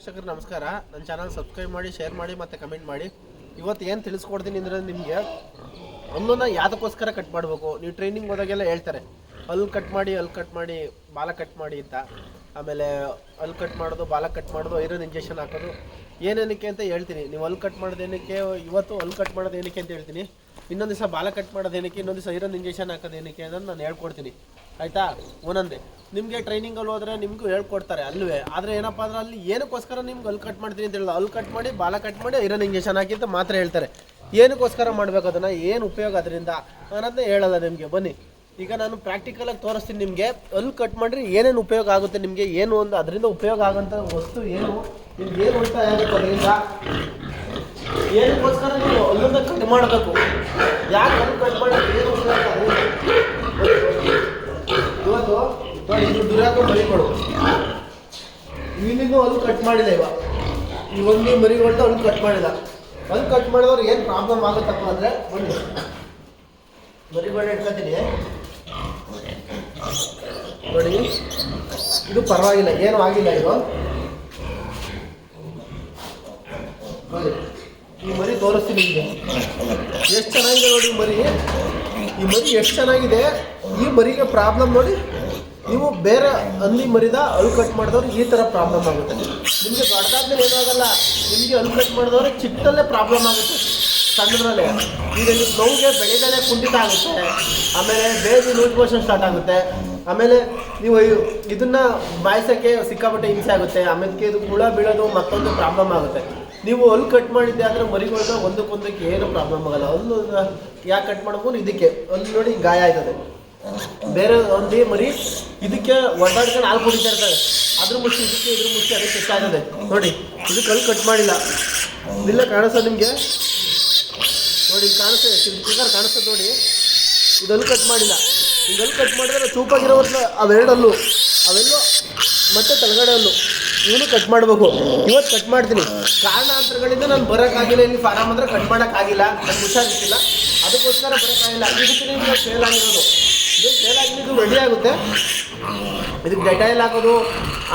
ವೀಕ್ಷಕರು, ನಮಸ್ಕಾರ. ನನ್ನ ಚಾನಲ್ ಸಬ್ಸ್ಕ್ರೈಬ್ ಮಾಡಿ ಶೇರ್ ಮಾಡಿ ಮತ್ತು ಕಮೆಂಟ್ ಮಾಡಿ. ಇವತ್ತು ಏನು ತಿಳಿಸ್ಕೊಡ್ತೀನಿ ಅಂದರೆ ನಿಮಗೆ ಒಂದೊಂದು ಯಾವುದಕ್ಕೋಸ್ಕರ ಕಟ್ ಮಾಡಬೇಕು. ನೀವು ಟ್ರೈನಿಂಗ್ ಹೋದಾಗೆಲ್ಲ ಹೇಳ್ತಾರೆ ಅಲ್ಲಿ ಕಟ್ ಮಾಡಿ ಅಲ್ಲಿ ಕಟ್ ಮಾಡಿ, ಬಾಲ ಕಟ್ ಮಾಡಿ ಅಂತ. ಆಮೇಲೆ ಅಲ್ಲಿ ಕಟ್ ಮಾಡೋದು, ಬಾಲ ಕಟ್ ಮಾಡೋದು, ಐರನ್ ಇಂಜೆಕ್ಷನ್ ಹಾಕೋದು. ಏನೇನಕ್ಕೆ ಅಂತ ಹೇಳ್ತೀನಿ. ನೀವು ಅಲ್ಲಿ ಕಟ್ ಮಾಡೋದೇನಕ್ಕೆ ಇವತ್ತು ಅಲ್ಲಿ ಕಟ್ ಮಾಡೋದು ಏನಕ್ಕೆ ಅಂತ ಹೇಳ್ತೀನಿ. ಇನ್ನೊಂದು ದಿವಸ ಬಾಲ ಕಟ್ ಮಾಡೋದು ಏನಕ್ಕೆ, ಇನ್ನೊಂದು ದಿವಸ ಐರನ್ ಇಂಜೆಕ್ಷನ್ ಹಾಕೋದು ಏನಕ್ಕೆ ಅನ್ನೋದು ನಾನು ಹೇಳ್ಕೊಡ್ತೀನಿ. ಆಯಿತಾ? ಒಂದೊಂದೇ. ನಿಮಗೆ ಟ್ರೈನಿಂಗಲ್ಲಿ ಹೋದರೆ ನಿಮಗೂ ಹೇಳ್ಕೊಡ್ತಾರೆ ಅಲ್ವೇ ಆದರೆ ಏನಪ್ಪ ಅಂದ್ರೆ ಅಲ್ಲಿ ಏನಕ್ಕೋಸ್ಕರ ನಿಮ್ಗೆ ಅಲ್ಲಿ ಕಟ್ ಮಾಡ್ತೀನಿ ಅಂತ ಹೇಳಿದ್ರು ಅಲ್ಲಿ ಕಟ್ ಮಾಡಿ, ಬಾಲ ಕಟ್ ಮಾಡಿ ಐರನ್ ಇಂಜೆಕ್ಷನ್ ಹಾಕಿ ಅಂತ ಮಾತ್ರ ಹೇಳ್ತಾರೆ. ಏನಕ್ಕೋಸ್ಕರ ಮಾಡಬೇಕು ಅದನ್ನು? ಏನು ಉಪಯೋಗ ಅದರಿಂದ? ಅನ್ನೋದನ್ನ ಹೇಳಲ್ಲ ನಿಮಗೆ. ಬನ್ನಿ. ಈಗ ನಾನು ಪ್ರಾಕ್ಟಿಕಲಾಗಿ ತೋರಿಸ್ತೀನಿ ನಿಮಗೆ. ಅಲ್ಲಿ ಕಟ್ ಮಾಡಿದ್ರೆ ಏನೇನು ಉಪಯೋಗ ಆಗುತ್ತೆ ನಿಮಗೆ? ಏನು ಒಂದು ಅದರಿಂದ ಉಪಯೋಗ ಆಗೋಂಥ ವಸ್ತು ಏನು? ನಿಮ್ಗೆ ಏನು ಉಳಿತಾಯ ಆಗುತ್ತೆ ಅದರಿಂದ? ಏನಕ್ಕೋಸ್ಕರ ನೀವು ಅಲ್ಲಿಂದ ಕಟ್ ಮಾಡಬೇಕು? ಯಾಕೆ ಅಲ್ಲಿ ಕಟ್ ಮಾಡಿ ಏನು ಉಪಯೋಗ? ಇವತ್ತು ದುರಾಕ ಮರಿಗಳು ಇಲ್ಲಿಂದ ಅಲ್ಲಿ ಕಟ್ ಮಾಡಿಲ್ಲ ಇವಾಗ ಈ ಒಂದು ಮರಿಗಳ್ದು ಅಲ್ಲಿ ಕಟ್ ಮಾಡಿಲ್ಲ. ಅಲ್ಲಿ ಕಟ್ ಮಾಡಿದವ್ರು ಏನು ಪ್ರಾಬ್ಲಮ್ ಆಗುತ್ತಪ್ಪ ಅಂದರೆ, ಬನ್ನಿ. ಮರಿಗಳು ಇಟ್ಕೊತೀನಿ. ನೋಡಿ. ಇದು ಪರವಾಗಿಲ್ಲ, ಏನು ಆಗಿಲ್ಲ ಇದು. ನೋಡಿ. ಈ ಮರಿ ತೋರಿಸ್ತೀನಿ ನಿಮಗೆ. ಎಷ್ಟು ಚೆನ್ನಾಗಿದೆ ನೋಡಿ ಮರಿ. ಈ ಮರಿ ಎಷ್ಟು ಚೆನ್ನಾಗಿದೆ. ಈ ಮರಿಗೆ ಪ್ರಾಬ್ಲಮ್ ನೋಡಿ. ನೀವು ಬೇರೆ ಅಲ್ಲಿ ಮರಿದ ಅಳು ಕಟ್ ಮಾಡಿದವ್ರು ಈ ಥರ ಪ್ರಾಬ್ಲಮ್ ಆಗುತ್ತೆ. ನಿಮಗೆ ದೊಡ್ಡದಾದ್ಮೇಲೆ ಏನಾಗಲ್ಲ ನಿಮಗೆ ಅಳು ಕಟ್ ಮಾಡಿದವ್ರೆ ಚಿಕ್ಕದಲ್ಲೇ ಪ್ರಾಬ್ಲಮ್ ಆಗುತ್ತೆ. ಸಣ್ಣದ್ರಲ್ಲೇ. ಈಗ ನೀವು ನೋವಿಗೆ ಬೆಳೆದಲ್ಲೇ ಕುಂಠಿತ ಆಗುತ್ತೆ. ಆಮೇಲೆ ಬೇಬಿ ಲೂಸ್ ಮೋಷನ್ ಸ್ಟಾರ್ಟ್ ಆಗುತ್ತೆ. ಆಮೇಲೆ ನೀವು ಇದನ್ನ ಬಾಯಿಸೋಕ್ಕೆ ಸಿಕ್ಕಾಪಟ್ಟೆ ಹಿಂಸೆ ಆಗುತ್ತೆ. ಆಮೇಲೆ ಇದು ಹುಳ ಬೀಳೋದು ಮತ್ತೊಂದು ಪ್ರಾಬ್ಲಮ್ ಆಗುತ್ತೆ. ನೀವು ಅಲ್ಲಿ ಕಟ್ ಮಾಡಿದ್ದೆ ಆದರೆ ಮರಿಗಳನ್ನ ಒಂದಕ್ಕೊಂದಕ್ಕೆ ಏನು ಪ್ರಾಬ್ಲಮ್ ಆಗಲ್ಲ. ಅಲ್ಲೂ ಯಾಕೆ ಕಟ್ ಮಾಡ್ಬೋದು? ಇದಕ್ಕೆ. ಅಲ್ಲಿ ನೋಡಿ ಗಾಯ ಆಯ್ತದೆ. ಬೇರೆ ಒಂದು ಮರಿ, ಇದಕ್ಕೆ ಒಡ್ಡಾಡ್ಕೊಂಡು ಹಾಲು ಕುಡಿತಾ ಇರ್ತಾರೆ. ಅದ್ರ ಮುಚ್ಚಿ, ಇದಕ್ಕೆ ಇದ್ರ ಮುಚ್ಚಿ, ಅದಕ್ಕೆ ಹೆಚ್ಚಾಗದೆ ನೋಡಿ, ಇದು ಕಲ್ಲು ಕಟ್ ಮಾಡಿಲ್ಲ. ಇಲ್ಲ ಕಾಣಿಸ್ತದೆ ನಿಮಗೆ? ನೋಡಿ ಇಲ್ಲಿ ಕಾಣಿಸ್ತದೆ ಫಿಗರ್ ಕಾಣಿಸ್ತದೆ ನೋಡಿ. ಇದಲ್ಲಿ ಕಟ್ ಮಾಡಿಲ್ಲ. ಇದಲ್ಲಿ ಕಟ್ ಮಾಡಿದ್ರೆ ಚೂಪಾಗಿರೋ ಅವೆರಡಲ್ಲೂ, ಅವೆಲ್ಲೂ ಮತ್ತೆ ತಳಗಡೆ ಅಲ್ಲೂ. ಇವನು ಕಟ್ ಮಾಡಬೇಕು. ಇವತ್ತು ಕಟ್ ಮಾಡ್ತೀನಿ. ಕಾರಣಾಂತರಗಳಿಂದ ನಾನು ಬರೋಕ್ಕಾಗಿಲ್ಲ ಇಲ್ಲಿ ಫಾರಮ್ ಅಂದ್ರೆ ಕಟ್ ಮಾಡೋಕ್ಕಾಗಿಲ್ಲ ನನಗೆ ಹುಷಾರಿಲ್ಲ ಅದಕ್ಕೋಸ್ಕರ ಬರೋಕ್ಕಾಗಿಲ್ಲ ಇದಕ್ಕೆ ಫೇಲ್ ಆಗಿರೋದು ಇದು ರೆಡಿ ಆಗುತ್ತೆ. ಇದಕ್ಕೆ ಡೆಟೈಲ್ ಹಾಕೋದು,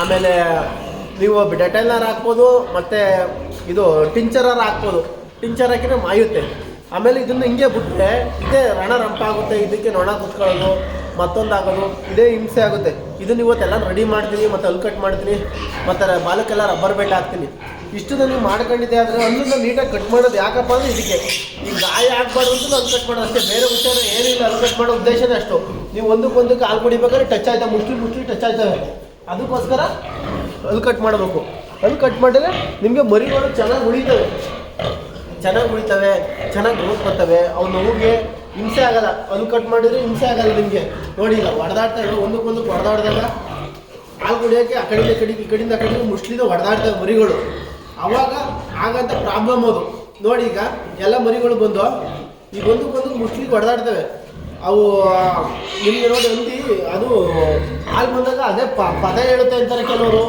ಆಮೇಲೆ ನೀವು ಡೆಟೈಲರ್ ಹಾಕ್ಬೋದು, ಮತ್ತು ಇದು ಟಿಂಚರರ್ ಹಾಕ್ಬೋದು. ಟಿಂಚರ್ ಹಾಕಿದ್ರೆ ಮಾಯುತ್ತೆ. ಆಮೇಲೆ ಇದನ್ನು ಹಿಂಗೆ ಬಿಟ್ಟರೆ ಇದೇ ರಣ ರಂಪ ಆಗುತ್ತೆ ಇದಕ್ಕೆ ನೊಣ ಕುತ್ಕೊಳ್ಳೋದು. ಮತ್ತೊಂದು ಆಗೋದು ಇದೇ ಹಿಂಸೆ ಆಗುತ್ತೆ. ಇದನ್ನ ಇವತ್ತೆಲ್ಲ ರೆಡಿ ಮಾಡ್ತೀನಿ, ಮತ್ತು ಅಲ್ಲಿ ಕಟ್ ಮಾಡ್ತೀನಿ, ಮತ್ತು ಬಾಲಕ್ಕೆಲ್ಲ ರಬ್ಬರ್ ಬೆಲ್ಟ್ ಹಾಕ್ತೀನಿ. ಇಷ್ಟು ನೀವು ಮಾಡ್ಕೊಂಡಿದ್ದೆ ಆದರೆ ಅಲ್ಲಿಂದ ನೀಟಾಗಿ ಕಟ್ ಮಾಡೋದು ಯಾಕಪ್ಪ ಅಂದರೆ ಇದಕ್ಕೆ. ಈ ಗಾಯ ಆಗಬಾರ್ದು ಅಂತ ಅಲ್ಲಿ ಕಟ್ ಮಾಡೋದು ಅಷ್ಟೇ, ಬೇರೆ ವಿಚಾರ ಏನಿಲ್ಲ ಅಲ್ಲಿ ಕಟ್ ಮಾಡೋ ಉದ್ದೇಶನೇ ಅಷ್ಟು. ನೀವು ಒಂದಕ್ಕೊಂದಕ್ಕೆ ಹಾಲು ಕುಡಿಬೇಕಾದ್ರೆ ಟಚ್ ಆಯ್ತಾ ಮುಷ್ಟಿ ಮುಷ್ಟಿ ಟಚ್ ಆಯ್ತಾ ಅದಕ್ಕೋಸ್ಕರ ಅಲ್ಲಿ ಕಟ್ ಮಾಡಬೇಕು. ಅಲ್ಲಿ ಕಟ್ ಮಾಡಿದ್ರೆ ನಿಮಗೆ ಮರಿಗಳು ಚೆನ್ನಾಗಿ ಉಳಿತವೆ ಚೆನ್ನಾಗಿ ಉಳಿತವೆ, ಚೆನ್ನಾಗಿ ಗ್ರೋತ್ ಬರ್ತವೆ ಅವು ನೋವಿಗೆ ಹಿಂಸೆ ಆಗಲ್ಲ. ಅದು ಕಟ್ ಮಾಡಿದ್ರೆ ಹಿಂಸೆ ಆಗಲ್ಲ ನಿಮಗೆ. ನೋಡಿಲ್ಲ ಹೊಡೆದಾಡ್ತಾ ಇರೋ ಒಂದಕ್ಕೊಂದಕ್ಕೆ ಹೊಡೆದಾಡ್ದಾಗ ಹಾಲು ಕುಡಿಯೋಕ್ಕೆ ಆ ಕಡೆಯಿಂದ ಕಡೆಗೆ ಈ ಕಡೆಯಿಂದ ಆ ಕಡೆಗೆ ಮುಸ್ಲಿದ ಹೊಡೆದಾಡ್ತವೆ ಮರಿಗಳು. ಅವಾಗ ಆಗಂತ ಪ್ರಾಬ್ಲಮ್ ಅದು. ನೋಡಿ ಈಗ ಎಲ್ಲ ಮರಿಗಳು ಬಂದು ಈಗ ಒಂದಕ್ಕೊಂದು ಮುಸ್ಲಿಗೆ ಹೊಡೆದಾಡ್ತವೆ. ಅವು ನಿಮಗೆ ನೋಡಿ ಅಂತಿ ಅದು ಹಾಲು ಬಂದಾಗ ಅದೇ ಪ, ಪದ ಹೇಳುತ್ತೆ ಅಂತಾರೆ ಕೆಲವರು.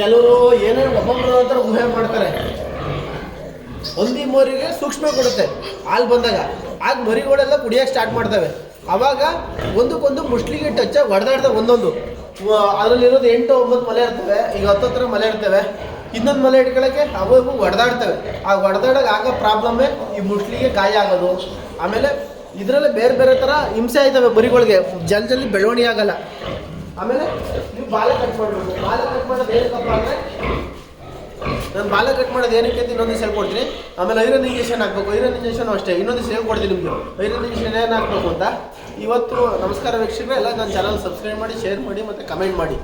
ಕೆಲವರು ಏನೇನು ಒಬ್ಬೊಬ್ಬರು ಅಂತ ಊಹೆ ಮಾಡ್ತಾರೆ. ಒಂದಿ ಮೋರಿಗೆ ಸೂಕ್ಷ್ಮ ಕೊಡುತ್ತೆ. ಹಾಲು ಬಂದಾಗ ಆಗ ಮರಿಗಳೆಲ್ಲ ಕುಡಿಯೋಕೆ ಸ್ಟಾರ್ಟ್ ಮಾಡ್ತವೆ. ಅವಾಗ ಒಂದಕ್ಕೊಂದು ಮುಸ್ಲಿಗೆ ಟಚ್ ಆಗಿ ಹೊಡೆದಾಡ್ತವೆ ಒಂದೊಂದು. ಅದರಲ್ಲಿರೋದು ಎಂಟು ಒಂಬತ್ತು ಮಲೆ ಇರ್ತವೆ, ಈಗ ಹತ್ತತ್ರ ಮಲೆ ಇರ್ತವೆ. ಇನ್ನೊಂದು ಮಲೆ ಇಟ್ಕೊಳ್ಳೋಕ್ಕೆ ಅವು ಇವು ಹೊಡೆದಾಡ್ತವೆ ಆ ಹೊಡೆದಾಡಾಗ ಆಗೋ ಪ್ರಾಬ್ಲಮ್ಮೇ ಈ ಮುಸ್ಲಿಗೆ ಗಾಯ ಆಗೋದು. ಆಮೇಲೆ ಇದರಲ್ಲೇ ಬೇರೆ ಬೇರೆ ಥರ ಹಿಂಸೆ ಆಯ್ತವೆ ಮರಿಗಳಿಗೆ. ಜಲ್ ಜಲ್ದಿ ಬೆಳವಣಿಗೆ ಆಗಲ್ಲ. ಆಮೇಲೆ ನೀವು ಬಾಲ ಕಟ್ ಮಾಡಬೇಕು. ಬಾಲ ಕಟ್ ಮಾಡೋದು ಏನಕ್ಕಪ್ಪ ಅಂದರೆ ನಾನು ಬಾಲ ಕಟ್ ಮಾಡೋದು ಏನಕ್ಕೆ ಅಂತ ಇನ್ನೊಂದು ಹೇಳ್ಕೊಡ್ತೀನಿ. ಆಮೇಲೆ ಐರನ್ ಇಂಜೆಕ್ಷನ್ ಹಾಕ್ಬೇಕು. ಐರನ್ ಇಂಜೆಕ್ಷನ್ ಅಷ್ಟೇ. ಇನ್ನೊಂದು ಹೇಳ್ಕೊಡ್ತೀನಿ ನಿಮಗೆ. ಐರನ್ ಇಂಜೆಕ್ಷನ್ ಏನು ಹಾಕ್ಬೇಕು ಅಂತ. ಇವತ್ತು ನಮಸ್ಕಾರ ವೀಕ್ಷಕರೇ, ಎಲ್ಲ ನನ್ನ ಚಾನಲ್ ಸಬ್ಸ್ಕ್ರೈಬ್ ಮಾಡಿ ಶೇರ್ ಮಾಡಿ ಮತ್ತು ಕಮೆಂಟ್ ಮಾಡಿ.